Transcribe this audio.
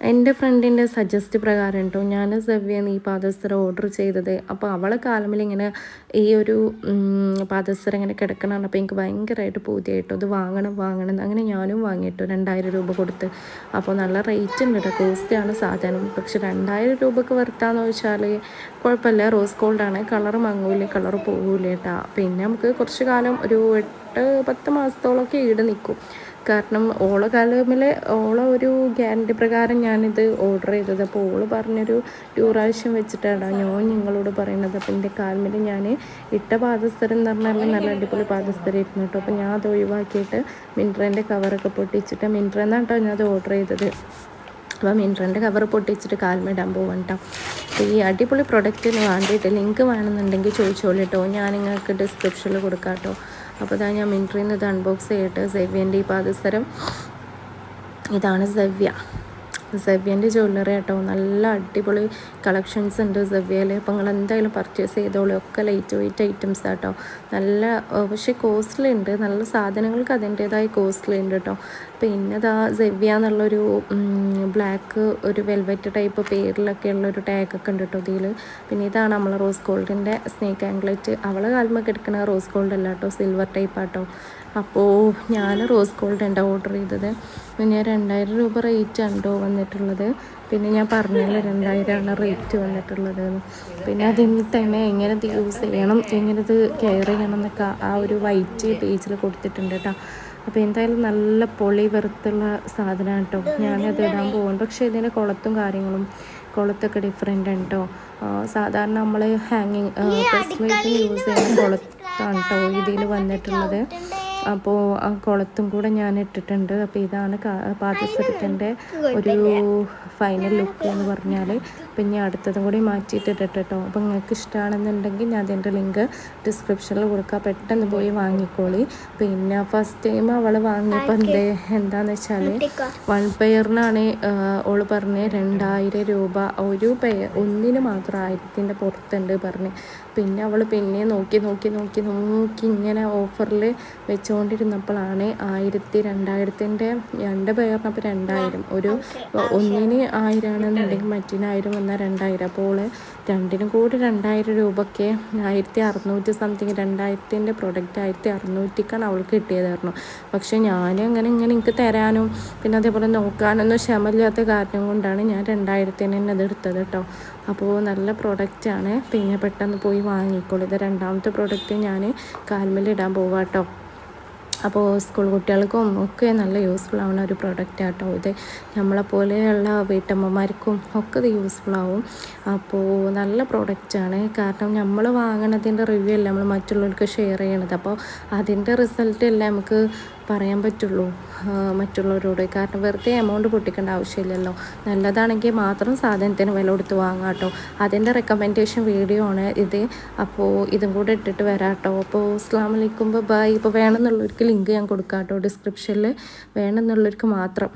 എന്റെ ഫ്രണ്ടിന്റെ സജസ്റ്റ് പ്രകാരം കേട്ടോ ഞാൻ സെവ്യാണ് ഈ പാദസരം ഓർഡർ ചെയ്തത്. അപ്പോൾ അവളെ കാലമിൽ ഇങ്ങനെ ഈ ഒരു പാദസരം ഇങ്ങനെ കിടക്കണം അപ്പോൾ എനിക്ക് ഭയങ്കരമായിട്ട് പൂതിയായിട്ടോ അത് വാങ്ങണം വാങ്ങണം അങ്ങനെ ഞാനും വാങ്ങിയിട്ടോ രണ്ടായിരം രൂപ കൊടുത്ത്. അപ്പോൾ നല്ല റേറ്റ് ഉണ്ട് കേട്ടോ കോസ്റ്റാണ് സാധനം. പക്ഷെ രണ്ടായിരം രൂപക്ക് വർത്താന്ന് വെച്ചാൽ കുഴപ്പമില്ല. റോസ് ഗോൾഡാണ് കളർ മങ്ങൂല കളർ പോകൂല കേട്ടോ പിന്നെ നമുക്ക് കുറച്ച് കാലം ഒരു എട്ട് പത്ത് മാസത്തോളമൊക്കെ ഈട് നിൽക്കും കാരണം ഓള കാലമിൽ ഓള ഒരു ഗ്യാരണ്ടി പ്രകാരം ഞാനിത് ഓർഡർ ചെയ്തത്. അപ്പോൾ ഓൾ പറഞ്ഞൊരു പ്രാവശ്യം വെച്ചിട്ടാണ്. ഞാൻ നിങ്ങളോട് പറയുന്നത് അപ്പോൾ എന്റെ കാലമിൽ ഞാൻ ഇട്ട പാദസ്ഥരം എന്ന് പറഞ്ഞാൽ നല്ല അടിപൊളി പാദസ്ഥരം ഇരുന്നു കേട്ടോ. അപ്പോൾ ഞാൻ അത് ഒഴിവാക്കിയിട്ട് മിൻട്രേന്റെ കവറൊക്കെ പൊട്ടിച്ചിട്ട് മിൻട്രേന്നാണ് കേട്ടോ ഞാൻ അത് ഓർഡർ ചെയ്തത്. അപ്പോൾ മിൻട്രേന്റെ കവർ പൊട്ടിച്ചിട്ട് കാൽമിടാൻ കേട്ടോ. അപ്പോൾ ഈ അടിപൊളി പ്രൊഡക്റ്റിന് വേണ്ടിയിട്ട് ലിങ്ക് വേണമെന്നുണ്ടെങ്കിൽ ചോദിച്ചോളൂ കേട്ടോ. ഞാൻ നിങ്ങൾക്ക് ഡിസ്ക്രിപ്ഷനിൽ കൊടുക്കാം കേട്ടോ. അപ്പോൾ ഞാൻ മിൻട്രിയിൽ നിന്ന് ഇത് അൺബോക്സ് ചെയ്യട്ടെ. സെവ്യന്റെ ഈ പാദസരം. ഇതാണ് സെവ്യ. സെവ്യന്റെ ജ്വല്ലറി കേട്ടോ നല്ല അടിപൊളി കളക്ഷൻസ് ഉണ്ട് സെവ്യയിൽ അപ്പോൾ നിങ്ങൾ എന്തായാലും പർച്ചേസ് ചെയ്തോളൂ. ഒക്കെ ലൈറ്റ് വെയിറ്റ് ഐറ്റംസ് ആട്ടോ. നല്ല പക്ഷേ കോസ്റ്റ്ലി ഉണ്ട്. നല്ല സാധനങ്ങൾക്ക് അതിന്റേതായ കോസ്റ്റ്ലി ഉണ്ട് കേട്ടോ പിന്നെ ഇതാ സെവ്യ എന്നുള്ളൊരു ബ്ലാക്ക് ഒരു വെൽവെറ്റ് ടൈപ്പ് പേരിലൊക്കെ ഉള്ളൊരു ടാഗൊക്കെ ഉണ്ട് കേട്ടോ ഇതിൽ പിന്നെ ഇതാണ് നമ്മൾ റോസ് ഗോൾഡിന്റെ സ്നേക്ക് ആംഗ്ലറ്റ് അവളെ കാൽമൊക്കെ എടുക്കുന്ന റോസ് ഗോൾഡ് അല്ല കേട്ടോ സിൽവർ ടൈപ്പ് ആട്ടോ. അപ്പോൾ ഞാൻ റോസ് ഗോൾഡ് ഉണ്ടോ ഓർഡർ ചെയ്തത്. പിന്നെ രണ്ടായിരം രൂപ റേറ്റ് ഉണ്ടോ വന്നിട്ടുള്ളത്. പിന്നെ ഞാൻ പറഞ്ഞല്ലോ രണ്ടായിരമാണ് റേറ്റ് വന്നിട്ടുള്ളത്. പിന്നെ അതിൽ തന്നെ എങ്ങനെ ഇത് യൂസ് ചെയ്യണം എങ്ങനെ ഇത് കെയർ ചെയ്യണം എന്നൊക്കെ ആ ഒരു വൈറ്റ് പേജിൽ കൊടുത്തിട്ടുണ്ട് കേട്ടോ അപ്പോൾ എന്തായാലും നല്ല പൊളി വെറുത്തുള്ള സാധനമാണ് കേട്ടോ ഞാനത് ഇടാൻ പോകും പക്ഷേ ഇതിന്റെ കുളത്തും കാര്യങ്ങളും കുളത്തൊക്കെ ഡിഫറെന്റ് ആണ് കേട്ടോ സാധാരണ നമ്മൾ ഹാങ്ങിങ് യൂസ് ചെയ്യുന്ന കുളത്താണ് കേട്ടോ ഇതിൽ വന്നിട്ടുള്ളത്. അപ്പോൾ ആ കുളത്തും കൂടെ ഞാൻ ഇട്ടിട്ടുണ്ട്. അപ്പോൾ ഇതാണ് പാദസരത്തിന്റെ ഒരു ഫൈനൽ ലുക്ക് എന്ന് പറഞ്ഞാൽ പിന്നെ അടുത്തതും കൂടി മാറ്റിയിട്ടിട്ട് കേട്ടോ. അപ്പോൾ നിങ്ങൾക്ക് ഇഷ്ടമാണെന്നുണ്ടെങ്കിൽ ഞാൻ അതിന്റെ ലിങ്ക് ഡിസ്ക്രിപ്ഷനിൽ കൊടുക്കാം. പെട്ടെന്ന് പോയി വാങ്ങിക്കോളി. പിന്നെ ഫസ്റ്റ് ടൈം അവൾ വാങ്ങിയപ്പോൾ എന്തേ എന്താണെന്ന് വെച്ചാൽ വൺ പെയറിനാണ് ഓൾ പറഞ്ഞ് രണ്ടായിരം രൂപ. ഒരു പെയർ ഒന്നിന് മാത്രം ആയിരത്തിന്റെ പുറത്തുണ്ട് പറഞ്ഞ്. പിന്നെ അവൾ പിന്നെ നോക്കി നോക്കി നോക്കി നോക്കി ഇങ്ങനെ ഓഫറിൽ വെച്ചുകൊണ്ടിരുന്നപ്പോഴാണ് ആയിരത്തി രണ്ടായിരത്തിന്റെ രണ്ട് അപ്പോൾ രണ്ടായിരം. ഒരു ഒന്നിന് ആയിരമാണെന്നുണ്ടെങ്കിൽ മറ്റിനായിരം വന്നാൽ രണ്ടായിരം. അപ്പോൾ രണ്ടിനും കൂടി രണ്ടായിരം രൂപയ്ക്ക് ആയിരത്തി അറുന്നൂറ്റി സംതിങ് രണ്ടായിരത്തിന്റെ പ്രൊഡക്റ്റ് ആയിരത്തി അറുന്നൂറ്റിക്കാണ് അവൾക്ക് കിട്ടിയതായിരുന്നു പക്ഷേ ഞാൻ അങ്ങനെ ഇങ്ങനെ എനിക്ക് തരാനും പിന്നെ അതേപോലെ നോക്കാനൊന്നും ക്ഷമയില്ലാത്ത കാരണം കൊണ്ടാണ് ഞാൻ രണ്ടായിരത്തിന് തന്നെ അത് എടുത്തത് കേട്ടോ. അപ്പോൾ നല്ല പ്രൊഡക്റ്റാണ് പിന്നെ പെട്ടെന്ന് പോയി വാങ്ങിക്കോളൂ. ഇത് രണ്ടാമത്തെ പ്രൊഡക്റ്റ് ഞാൻ കാൽമേലിടാൻ പോവാം കേട്ടോ. അപ്പോൾ സ്കൂൾ കുട്ടികൾക്കും ഒക്കെ നല്ല യൂസ്ഫുൾ ആവുന്ന ഒരു പ്രൊഡക്റ്റ് ആട്ടോ ഇത്. നമ്മളെ പോലെയുള്ള വീട്ടമ്മമാർക്കും ഒക്കെ ഇത് യൂസ്ഫുൾ ആവും. അപ്പോൾ നല്ല പ്രോഡക്റ്റാണ് കാരണം നമ്മൾ വാങ്ങണതിന്റെ റിവ്യൂ അല്ല നമ്മൾ മറ്റുള്ളവർക്ക് ഷെയർ ചെയ്യണത്. അപ്പോൾ അതിന്റെ റിസൾട്ട് എല്ലാം നമുക്ക് പറയാൻ പറ്റുള്ളൂ. മറ്റുള്ളവരോട്. കാരണം വെറുതെ എമൗണ്ട് പൊട്ടിക്കേണ്ട ആവശ്യമില്ലല്ലോ. നല്ലതാണെങ്കിൽ മാത്രം സാധനത്തിന് വില കൊടുത്ത് വാങ്ങാം കേട്ടോ. അതിന്റെ റെക്കമെൻഡേഷൻ വീഡിയോ ആണ് ഇത്. അപ്പോൾ ഇതും കൂടെ ഇട്ടിട്ട് വരാം കേട്ടോ. അപ്പോൾ അസ്ലാം ബൈ. ഇപ്പോൾ വേണമെന്നുള്ളവർക്ക് ലിങ്ക് ഞാൻ കൊടുക്കാം കേട്ടോ. ഡിസ്ക്രിപ്ഷനിൽ വേണമെന്നുള്ളവർക്ക് മാത്രം.